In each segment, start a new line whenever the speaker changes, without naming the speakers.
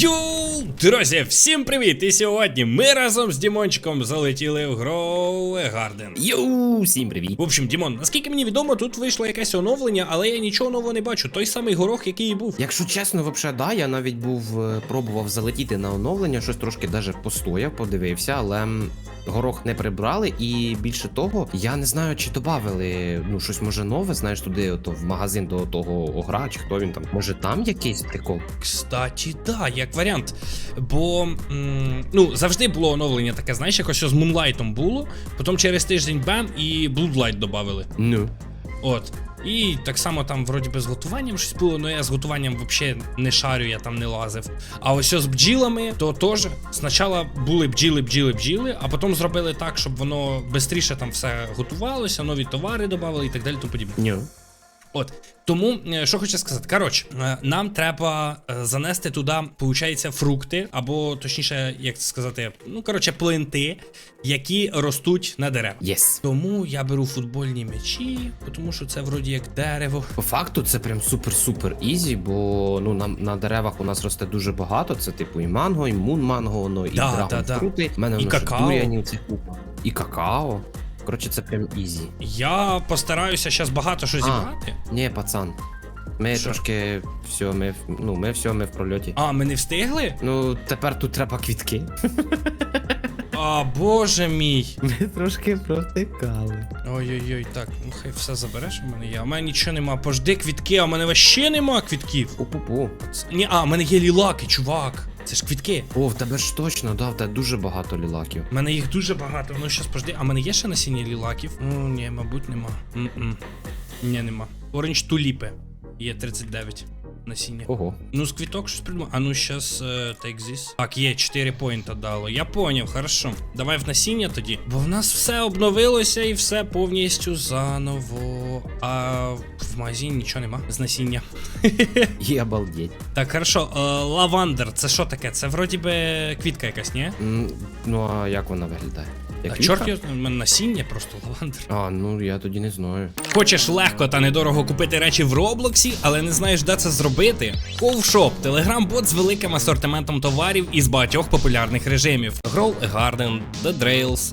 Йоу, друзі, всім привіт! І сьогодні ми разом з Дімончиком залетіли в Grow Garden.
Йоу, всім привіт.
В общем, Дімон, наскільки мені відомо, тут вийшло якесь оновлення, але я нічого нового не бачу. Той самий горох, який і був.
Якщо чесно, взагалі, да, я навіть був е, пробував залетіти на оновлення, щось трошки даже постояв, подивився, але горох не прибрали. І більше того, я не знаю, чи додали ну щось може нове, знаєш, туди, ото в магазин до того огра, чи хто він там. Може там якийсь прикол?
Кстати, да, як варіант. Бо м, ну, завжди було оновлення таке, знаєш, якось що з Мунлайтом було, потім через тиждень бам і Bloodlight додали.
Ну.
От. І так само там, вроді би, з готуванням щось було, але я з готуванням взагалі не шарю, я там не лазив. А ось з бджілами, то теж спочатку були бджіли, бджіли, бджіли, а потім зробили так, щоб воно швидше там все готувалося, нові товари додавали і так далі, тому подібне. От тому, е, що хочу сказати, коротше, е, нам треба е, занести туди, виходить, фрукти, або точніше, як це сказати, ну коротше, плинти, які ростуть на деревах.
Єс.
Тому я беру футбольні м'ячі, тому що це вроді як дерево.
По факту це прям супер-супер ізі, бо ну на, на деревах у нас росте дуже багато. Це типу і манго, і мун манго, воно, і
Да, да, да.
фрукти. У мене
І
воно
какао.
дуріанів цих купа. І какао. Коротше, це прям ізі.
Я постараюся зараз багато що
А.
зібрати.
Ні, пацан. Ми
Що?
трошки все, ми в- ну, ми все, ми в прольоті.
А, ми не встигли?
Ну, тепер тут треба квітки.
А, боже мій.
Ми трошки провтикали.
Ой-ой-ой, так, ну хай все забереш у мене є. А в мене нічого нема. Пожди квітки, а в мене вообще нема квітків.
Пу-пу-пу.
Ц- Ні, а, в мене є лілаки, чувак. Це ж квітки.
О, в тебе ж точно, да, в тебе дуже багато лілаків.
У мене їх дуже багато. Ну щас пожди. А в мене є ще насіння лілаків? Ну, ні, мабуть, нема. М-м. Ні, нема. Оранж туліпи. Є 39 насіння.
Ого.
Ну, з квіток щось придумав. А ну щас е, take this. Так, є 4 поінта дало. Я поняв, хорошо. Давай в насіння тоді. Бо в нас все обновилося і все повністю заново. А в магазині нічого нема з насіння.
Є обалдеть.
Так, хорошо. Е, лавандер, це що таке? Це вроді би квітка якась, ні?
Ну, а як вона виглядає? Як
А чорт, його- в мене насіння просто лавандер.
А, ну я тоді не знаю.
Хочеш легко та недорого купити речі в Роблоксі, але не знаєш, де це зробити? Ковшоп телеграм-бот з великим асортиментом товарів із багатьох популярних режимів: Grow a Garden, The Drails,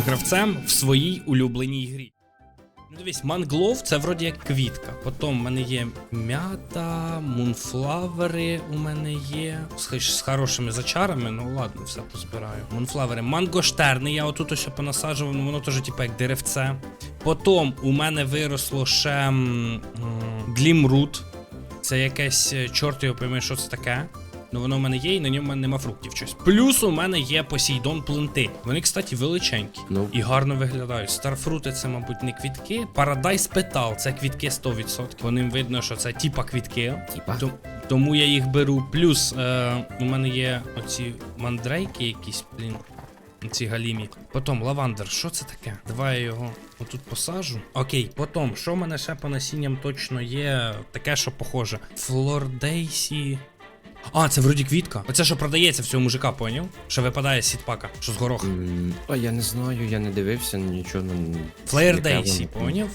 гравцем в своїй улюбленій грі. Ну, Дивись, манглов це вроді як квітка. Потім в мене є м'ята, мунфлавери у мене є. З, хорошими зачарами, ну ладно, все позбираю. Мунфлавери. Мангоштерни, я отут ось понасаджував, ну воно теж типу як деревце. Потім у мене виросло ще глімрут. Це якесь е, чорт його пойме, що це таке. Ну воно в мене є, і на ньому в мене нема фруктів щось. Плюс у мене є посейдон плинти. Вони, кстати, величенькі.
Ну.
І гарно виглядають. Старфрути це, мабуть, не квітки. Парадайс Петал це квітки 100%. По ним видно, що це типа квітки. Том- Тому я їх беру. Плюс е, у мене є оці мандрейки якісь, блін. Ці галімі. Потім лавандер, що це таке? Давай я його отут посажу. Окей, потім, що в мене ще по насінням точно є таке, що похоже. Флордейсі. А, це вроді квітка. Оце що продається в цього мужика, поняв? Що випадає з сітпака, що з горох.
М, А я не знаю, я не дивився нічого. ну,
Флеєр Дейсі, поняв?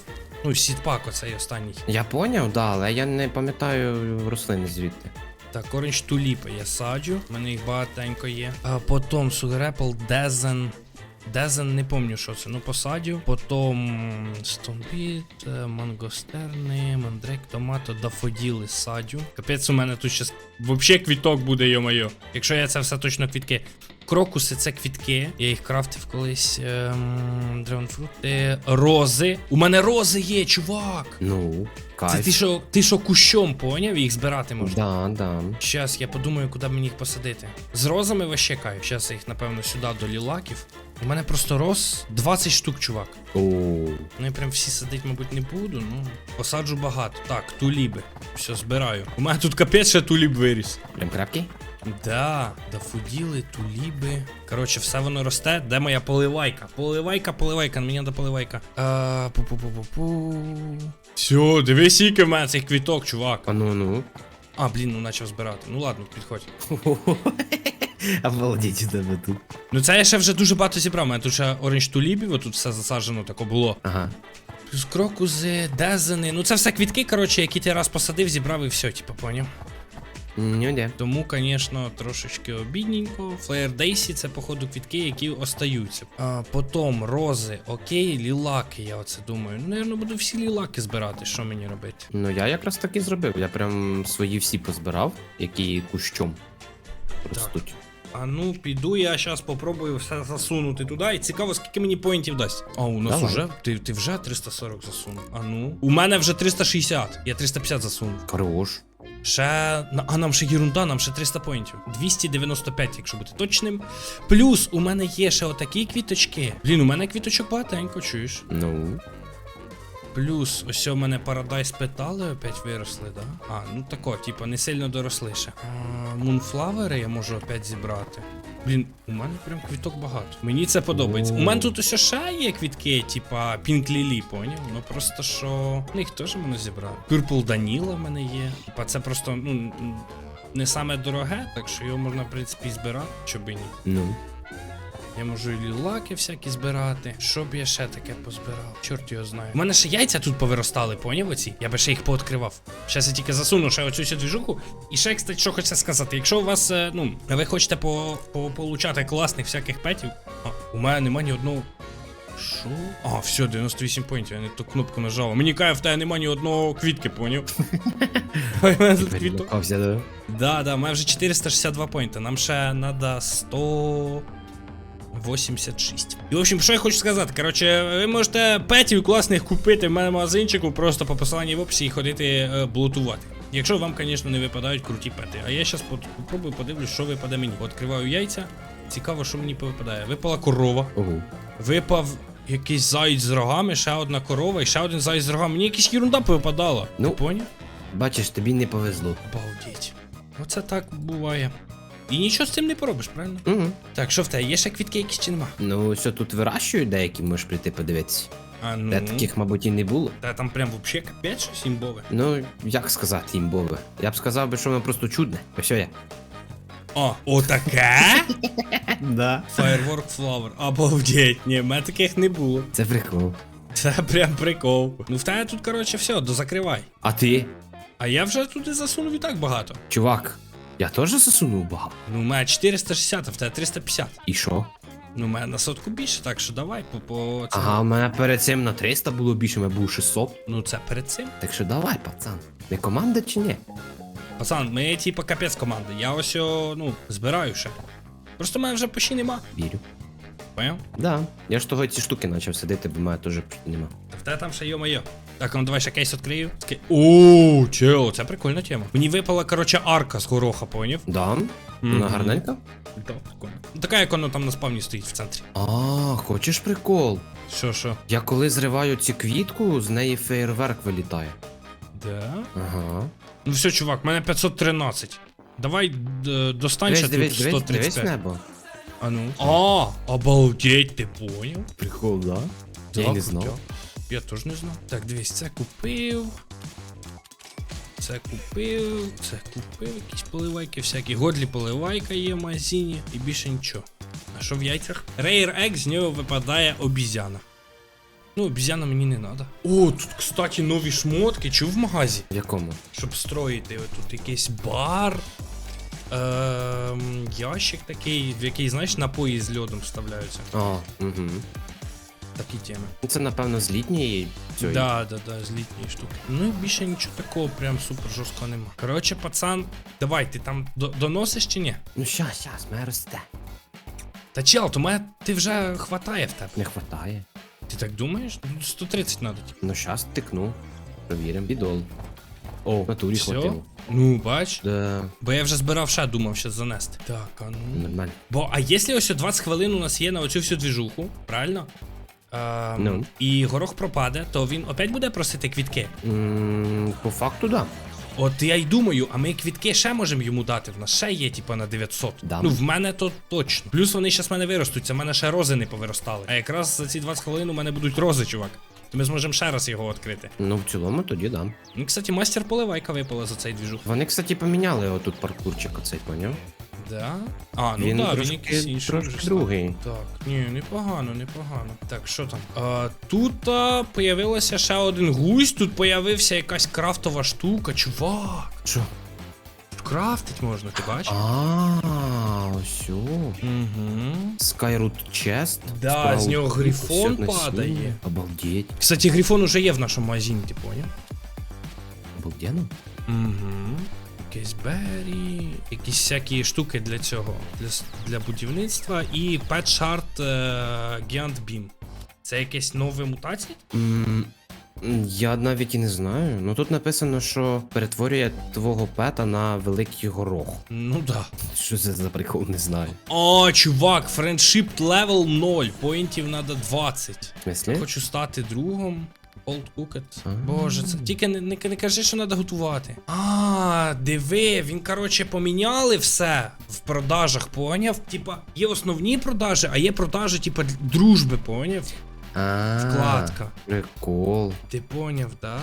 Ну, сітпак оцей останній.
Я поняв, да, але я не пам'ятаю рослини звідти.
Так, корінч туліпи я саджу. У мене їх багатенько є. А потім сугрепл, дезен. Дезен не пам'ятаю, що це. Ну, посадю. Потім стомбіт, е, мангостерни, мандрек, томато, дафоділи садю. Капець, у мене тут щас взагалі квіток буде, йо-моє. Якщо я це все точно квітки. Крокуси це квітки. Я їх крафтив колись. Ем, драгонфрути. Рози. У мене рози є, чувак.
Ну, кайф.
Це ти що, ти що кущом поняв, їх збирати можна.
Да, да.
Щас я подумаю, куди мені їх посадити. З розами вообще кайф. Щас я їх, напевно, сюди до лілаків. У мене просто роз 20 штук, чувак.
О,
Ну я прям всі садить, мабуть, не буду. Ну, посаджу багато. Так, туліби. Все, збираю. У мене тут капець ще туліб виріс.
прям крепкий?
Да, дафуділи, туліби. Коротше, все воно росте. Де моя поливайка? Поливайка, поливайка, мені треба поливайка. А, пу-пу-пу-пу-пу. Все, дивись, скільки в мене цих квіток, чувак.
А ну ну.
А, блін, ну почав збирати. Ну ладно, підходь.
Обалдіть у тебе тут.
Ну це я ще вже дуже багато зібрав. У мене тут ще оранж тулібів, отут все засаджено тако було.
Ага.
Плюс крокузи, дезени. Ну це все квітки, коротше, які ти раз посадив, зібрав і все, типу, поняв.
Ну де.
Тому, звісно, трошечки обідненько. Флеєр Дейсі це, походу, квітки, які остаються. А, потім рози, окей, лілаки, я оце думаю. Ну, Наверно, буду всі лілаки збирати, що мені робити.
Ну я якраз так і зробив. Я прям свої всі позбирав, які кущом ростуть.
А ну, піду, я зараз попробую все засунути туди. І цікаво, скільки мені поінтів дасть. А, у нас
Давай.
уже? Ти, ти вже 340 засунув. А ну. У мене вже 360. Я 350 засунув.
Хорош.
Ще. А нам ще єрунда, нам ще 300 поінтів. 295, якщо бути точним. Плюс у мене є ще отакі квіточки. Блін, у мене квіточок багатенько, чуєш?
Ну.
Плюс ось у мене парадайс петали опять виросли, да? А, ну тако, типа, не сильно доросли ще. А, Мунфлавери я можу опять зібрати. Блін, у мене прям квіток багато. Мені це подобається. У мене тут ось ще є квітки, типа Lily, поняв? Ну просто що. Ну їх теж можна зібрати. Purple Danila в мене є. Типа це просто, ну. Не саме дороге, так що його можна, в принципі, збирати, щоб і ні.
Ну.
Я можу і лілаки всякі збирати. Що б я ще таке позбирав? Чорт його знає. У мене ще яйця тут повиростали, поняв оці? Я би ще їх пооткривав. Щас я тільки засуну ще оцю всю двіжуху. І ще, кстати, що хочеться сказати. Якщо у вас, е, ну, ви хочете по, по, получати класних всяких петів, а, у мене нема ні одного. Що? А, все, 98 поінтів, я не ту кнопку нажав. Мені в тебе нема ні одного квітки, поняв? А в мене тут квіток.
Перелякався,
да? Да, у мене вже 462 поінти. Нам ще треба 186. І в общем, що я хочу сказати. Коротше, ви можете петів класних купити в мене магазинчику, просто по посиланні в описі і ходити е, блутувати. Якщо вам, звісно, не випадають круті пети. А я зараз попробую подивлюсь, що випаде мені. Відкриваю яйця. Цікаво, що мені повипадає. Випала корова.
Ого.
Випав якийсь заєць з рогами, ще одна корова і ще один заєць з рогами. Мені якась ерунда повипадала.
Ну.
Ти поняв?
Бачиш, тобі не повезло.
Обалдеть. Оце так буває. І нічого з цим не поробиш, правильно?
Угу.
Так, що в тебе, є ще квітки якісь чи нема?
Ну, що тут вирощують деякі, можеш прийти подивитися.
А ну.
Де таких, мабуть, і не було.
Та там прям вообще капець щось імбове.
Ну, як сказати їм, Бобе? Я б сказав би, що воно просто чудне. Ось я.
О, отаке?
Да.
Firework Flower. Обалдеть. Ні, в мене таких не було.
Це прикол.
Це прям прикол. Ну в тебе тут, коротше, все, дозакривай.
А ти,
А я вже туди засунув і так багато.
чувак, я теж засунув багато.
Ну, у мене 460, а в тебе 350.
І що?
Ну, у мене на сотку більше, так що давай по, по цьому.
Ага, у мене перед цим на 300 було більше, у мене було 600.
Ну це перед цим.
Так що давай, пацан. Ми команда чи ні?
Пацан, ми типа капець команди. Я ось о, ну, збираю ще. Просто в мене вже почти нема.
Вірю.
Поняв?
Да. Я ж того ці штуки почав сидити, бо в мене теж почти нема.
Та в тебе там ще йо-моє. Так, ну давай ще кейс відкрию. Ски- О, чел, це прикольна тема. Мені випала, коротше, арка з гороха, поняв?
Да?
Мгм.
Вона гарненька?
Да, прикольно. Ну, Така, як воно там на спавні стоїть в центрі.
А, хочеш прикол?
Що, що?
Я коли зриваю цю квітку, з неї фейерверк вилітає.
Да?
Ага.
Ну все, чувак, в мене 513. Давай д- достань ще
Дивись,
тут
дивись, дивись, дивись
135.
небо.
А ну. А, обалдеть, ти поняв?
Прикол, да? Я й не знав.
Я теж не знав. Так, дивись, це купив. Це купив, це купив, якісь поливайки всякі. Годлі поливайка є в магазині і більше нічого. А що в яйцях? Rare Egg, з нього випадає обізяна. Ну, обізяна мені не треба. О, тут, кстати, нові шмотки. Чув в магазі?
В якому?
Щоб строїти. Тут якийсь бар. Ем, ящик такий, в який, знаєш, напої з льодом вставляються.
А, угу.
Такі теми.
Це, напевно, з літньої цієї.
Да, да, да, з літньої штуки. Ну і більше нічого такого прям супер жорсткого нема. Коротше, пацан, давай, ти там до- доносиш чи ні?
Ну щас, щас, мене росте.
Та чел, то мене ти вже хватає в тебе.
Не хватає.
Ти так думаєш? Ну, 130 надо. типу.
Ну щас тикну. Провіримо. Бідол. О, в натурі
Всьо?
хватило.
Ну, бач.
Да,
Бо я вже збирав ще, думав, що занести. Так, а ну.
нормально.
Бо, а якщо ось 20 хвилин у нас є на оцю всю двіжуху, правильно? Ем,
Ну.
І горох пропаде, то він опять буде просити квітки.
М, По факту, да.
От я й думаю, а ми квітки ще можемо йому дати. В нас ще є, типа, на 900.
Да.
Ну, в мене то точно. Плюс вони ще в мене виростуть, це в мене ще рози не повиростали. А якраз за ці 20 хвилин у мене будуть рози, чувак. То ми зможемо ще раз його відкрити.
Ну, в цілому тоді да.
Ну, кстати, мастер поливайка випала за цей двіжух.
Вони, кстати, поміняли отут паркурчик оцей, поняв?
Да? А, ну
він
да,
трошки,
він якийсь інший.
трошки
вже
другий.
Так, ні, непогано, непогано. Так, що там? А, тут а, появилося ще один гусь, тут появився якась крафтова штука, чувак.
Що?
Крафтить можна, ти бачиш?
А, ось.
Угу.
Skyroot Chest.
Да, з нього грифон падає.
Обалдеть.
Кстати, грифон уже є в нашому магазині, ти поняв?
Обалденно.
Угу. Якісь бері, якісь всякі штуки для цього, для, для будівництва і Pet Shard е, Giant Beam. Це якесь нове мутації?
М, Я навіть і не знаю. Ну тут написано, що перетворює твого пета на великий горох.
Ну да.
Що це за прикол, не знаю.
О, чувак, френдшип левел 0, поінтів надо 20.
В смислі?
Хочу стати другом. Old Cooked. Боже, це тільки не, не, не кажи, що треба готувати. А, диви, він, короче, поміняли все в продажах, поняв? Типа, є основні продажі, а є продажі, типа, дружби, поняв?
А,
Вкладка.
Прикол.
Ти поняв, да?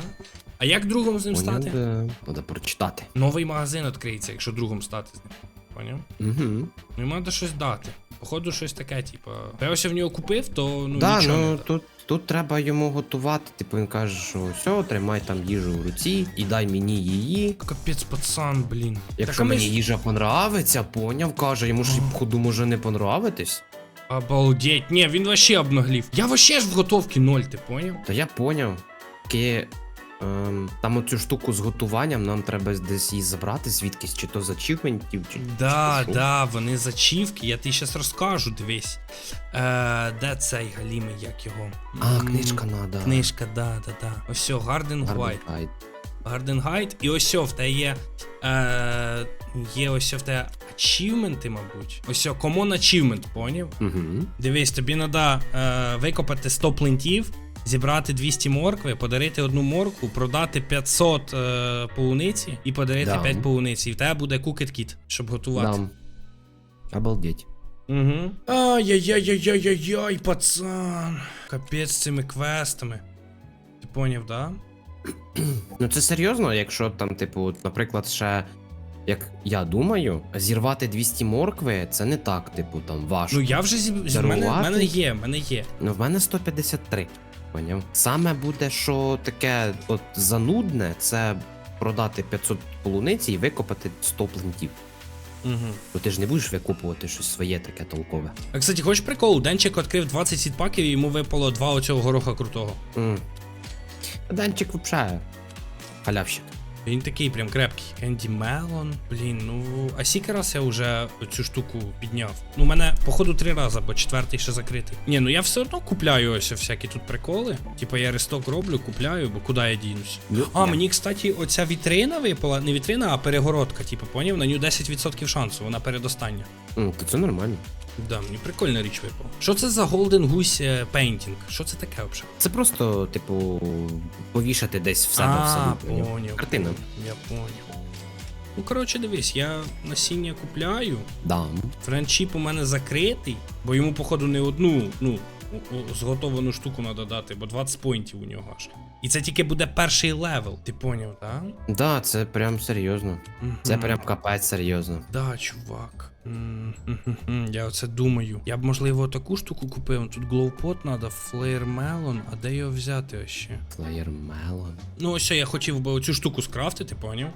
А як другом з ним
Поняв,
стати?
да. Треба прочитати.
Новий магазин відкриється, якщо другом стати з ним. Поняв?
Угу.
Ну, йому треба щось дати. Походу, щось таке, типа. Я ось в нього купив, то ну
да,
нічого
ну
не
тут, тут треба йому готувати. Типу він каже, що все, тримай там їжу в руці і дай мені її.
Капець, пацан, блін.
Якщо
Так, а ми
мені
ж-
їжа понравиться, поняв, каже, йому ж і ходу може не понравитись.
Обалдеть. Ні, він вообще обнаглів. Я вообще ж в готовці ноль, ти поняв?
Та я поняв. Ки, ем, там оцю штуку з готуванням нам треба десь її забрати звідкись, чи то з ачівментів, чи.
Да,
чи що.
да, вони зачівки, я тобі щас розкажу, дивись. Е, де цей галімий, як його?
А,
М,
книжка надо.
Книжка, да, да, да. Ось все,
Гарний
Гвайт.
гайд.
Гарден Гайд. І ось в тебе є. Е, є ось в тебе ачівменти, мабуть. Ось Common Achievement, поняв?
Угу.
Дивись, тобі треба е, викопати 100 плентів, зібрати 200 моркви, подарити одну моркву, продати 500 е, полуниці і подарити
Да.
5 полуниці. І в тебе буде кукет кіт, щоб готувати.
Дам. Обалдеть.
Угу. Ай-яй-яй-яй-яй-яй, пацан. Капець з цими квестами. Ти поняв, да?
Ну це серйозно, якщо там, типу, наприклад, ще. Як я думаю, зірвати 200 моркви це не так, типу, там важко.
Ну я вже зі... з мене, мене є, в мене є.
Ну, в мене 153. Поняв? Саме буде, що таке от занудне, це продати 500 полуниці і викопати 100 плентів.
Угу.
Бо ти ж не будеш викупувати щось своє таке толкове.
А кстати, хочеш прикол? Денчик відкрив 20 сітпаків і йому випало два оцього гороха крутого.
М. Данчик взагалі. Халявщик.
Він такий прям крепкий. Кенді Мелон. Блін, ну. А скільки раз я вже цю штуку підняв? Ну, у мене, походу, три рази, бо четвертий ще закритий. Ні, ну я все одно купляю ось всякі тут приколи. Типа я ресток роблю, купляю, бо куди я дінусь.
Ну,
А, мені, кстати, оця вітрина випала, не вітрина, а перегородка, типу, поняв? На нього 10% шансу, вона передостання.
М, То це нормально.
Да, мені прикольна річ випала. Що це за Golden Goose Painting? Що це таке взагалі?
Це просто, типу, повішати десь в себе в
А,
поняв? Картина.
Я поняв. Ну, коротше, дивись, я насіння купляю.
Дам.
Френдшіп у мене закритий, бо йому, походу, не одну, ну, зготовану штуку треба дати, бо 20 поінтів у нього аж. І це тільки буде перший левел, ти поняв, так?
Да, це прям серйозно. Це прям капець серйозно.
Да, чувак. Я оце думаю. Я б, можливо, таку штуку купив. Тут глоупот треба, флеєр мелон, а де його взяти ще?
Флеєр Мелон.
Ну, ось я хотів би оцю штуку скрафтити, поняв?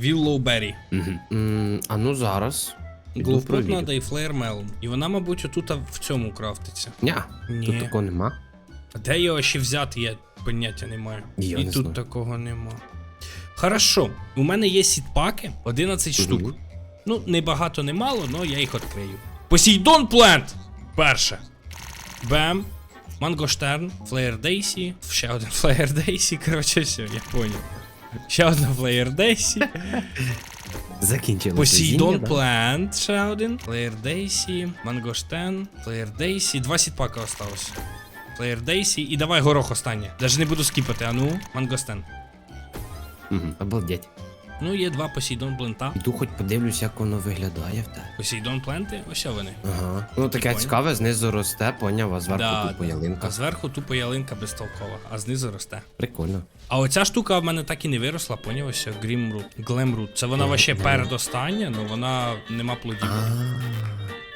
Віллоубері.
А ну зараз.
Глоупот треба і флеєр мелон. І вона, мабуть, отут в цьому крафтиться.
Ня, тут такого нема.
А де його ще взяти, я поняття не маю. І тут такого нема. Хорошо, у мене є сітпаки, 11 штук. Ну, не багато, не мало, але я їх відкрию. Посейдон Плент! Перше. Бем. Мангоштерн, Флеєр Дейсі, ще один Флеєр Дейсі, коротше, все, я поняв. Ще одна Флеєр Дейсі.
Закінчилося.
Посейдон? Плент, ще один. Флеєр Дейсі, Мангоштен, Флеєр Дейсі. Два сітпака осталось. Флеєр Дейсі. І давай горох останнє. Даже не буду скіпати, а ну, Мангостен.
Мгм, Обалдеть.
Ну, є два Посейдон Плента.
Іду хоч подивлюсь, як воно виглядає в тебе.
Посейдон Пленти, ось вони.
Ага. Ну таке
Прикольно.
цікаве, знизу росте, поняв, а зверху
Да,
тупо
а
ялинка.
зверху тупо ялинка безтолкова, а знизу росте.
Прикольно.
А оця штука в мене так і не виросла, поняв ось Грімрут, Глемрут. Це вона вообще передостання, але вона нема плодів.
А,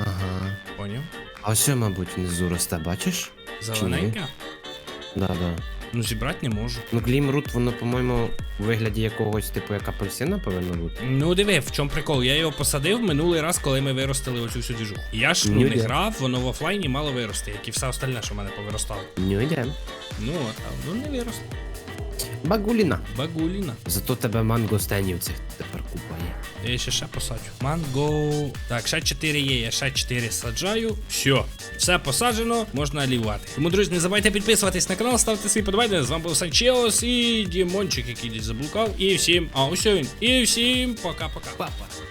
Ага.
Поняв?
А ось, мабуть, внизу росте, бачиш?
Зелененька?
Да, да.
Ну зібрати не можу.
Ну, глімрут, воно, по-моєму, у вигляді якогось, типу, як апельсина повинно бути.
Ну диви, в чому прикол? Я його посадив минулий раз, коли ми виростили оцю всю діжуху. Я ж ну,
Ну,
не грав, воно в офлайні мало вирости, як і все остальне, що в мене повиростало.
Ну, йде.
Ну а воно не виросло.
Багуліна.
Багуліна.
Зато тебе мангостенів цих тепер купа є.
Я ще ще посаджу. Манго. Так, ще 4 є, я ще 4 саджаю. Все, все посаджено, можна лівати. Тому, друзі, не забувайте підписуватись на канал, ставте свій подобайки. З вами був Санчеос і Дімончик, який десь заблукав. І всім. А. І всім пока-пока.
Папа.